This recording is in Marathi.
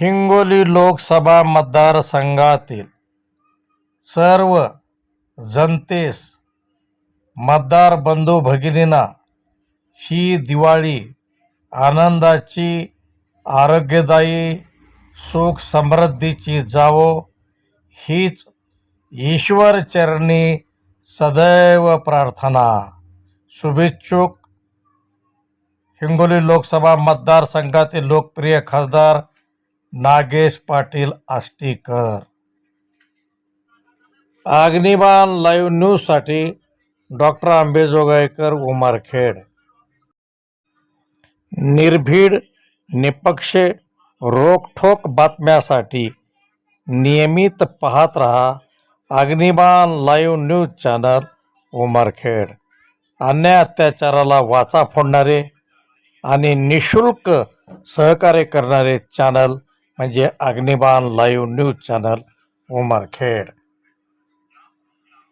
हिंगोली लोकसभा मतदारसंघातील सर्व जनतेस मतदार बंधू भगिनींना ही दिवाळी आनंदाची आरोग्यदायी सुख समृद्धीची जावो हीच ईश्वरचरणी सदैव प्रार्थना. शुभेच्छुक. हिंगोली लोकसभा मतदारसंघातील लोकप्रिय खासदार नागेश पाटील आष्टीकर. अग्निबाण लाईव्ह न्यूजसाठी डॉक्टर आंबेजोगाईकर उमरखेड. निर्भीड निपक्ष रोखोक बातम्यासाठी नियमित पाहत रहा Agniban live news channel Umarkhed. अन्याय अत्याचाराला वाचा फोडणारे आणि निशुल्क सहकार्य करणारे चॅनल म्हणजे Agniban live news channel Umarkhed.